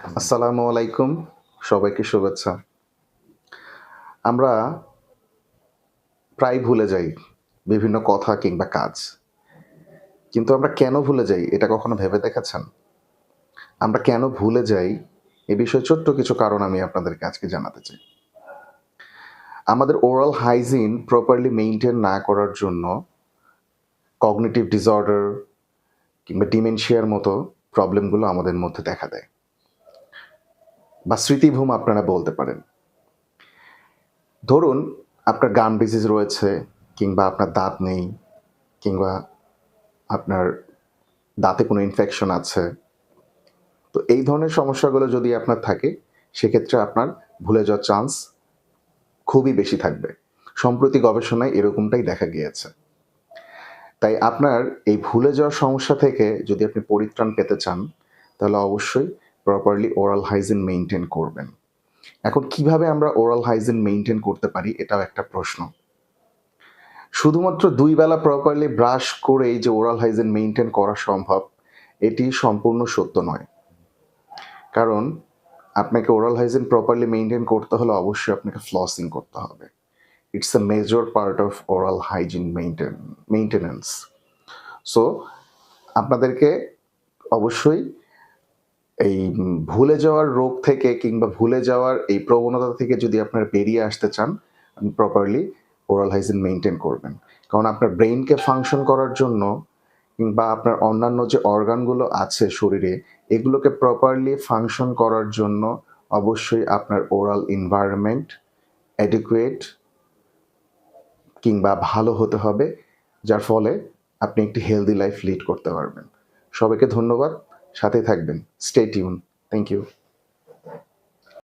আসসালামু আলাইকুম, সবাইকে শুভেচ্ছা। আমরা প্রায় ভুলে যাই বিভিন্ন কথা কিংবা কাজ। কিন্তু আমরা কেন ভুলে যাই এটা কখনো ভেবে দেখেছেন? আমরা কেন ভুলে যাই এ বিষয়ে ছোট্ট কিছু কারণ আমি আপনাদেরকে আজকে জানাতে চাই। আমাদের ওরাল হাইজিন প্রপারলি মেনটেন না করার জন্য কগনিটিভ ডিসঅর্ডার কিংবা ডিমেনশিয়ার মতো প্রবলেমগুলো আমাদের মধ্যে দেখা দেয়। বা স্মৃতিভূম আপনারা বলতে পারেন। ধরুন, আপনার গাম ডিজিজ রয়েছে, কিংবা আপনার দাঁত নেই, কিংবা আপনার দাঁতে কোনো ইনফেকশন আছে। তো এই ধরনের সমস্যাগুলো যদি আপনার থাকে, সেক্ষেত্রে আপনার ভুলে যাওয়ার চান্স খুবই বেশি থাকবে। সম্প্রতি গবেষণায় এরকমটাই দেখা গিয়েছে। তাই আপনার এই ভুলে যাওয়ার সমস্যা থেকে যদি আপনি পরিত্রাণ পেতে চান, তাহলে অবশ্যই প্রপারলি ওরাল হাইজিন মেনটেন করবেন। এখন কীভাবে আমরা ওরাল হাইজিন মেনটেন করতে পারি এটাও একটা প্রশ্ন। শুধুমাত্র দুই বেলা প্রপারলি ব্রাশ করেই যে ওরাল হাইজিন মেনটেন করা সম্ভব, এটি সম্পূর্ণ সত্য নয়। কারণ আপনাকে ওরাল হাইজিন প্রপারলি মেনটেন করতে হলে অবশ্যই আপনাকে ফ্লসিং করতে হবে। It's a major part of oral hygiene maintain maintenance so আপনাদেরকে অবশ্যই এই ভুলে যাওয়ার রোগ থেকে কিংবা ভুলে যাওয়ার এই প্রবণতা থেকে যদি আপনারা বেরিয়ে আসতে চান প্রপারলি ওরাল হাইজিন মেনটেন করবেন। কারণ আপনার ব্রেইনকে ফাংশন করার জন্য কিংবা আপনার অন্যান্য যে অর্গানগুলো আছে শরীরে, এগুলোকে প্রপারলি ফাংশন করার জন্য অবশ্যই আপনার ওরাল এনভায়রনমেন্ট অ্যাডিকুয়েট কিংবা ভালো হতে হবে, যার ফলে আপনি একটি হেলদি লাইফ লিড করতে পারবেন। সবাইকে ধন্যবাদ। সাথে থাকবেন। Stay tune thank you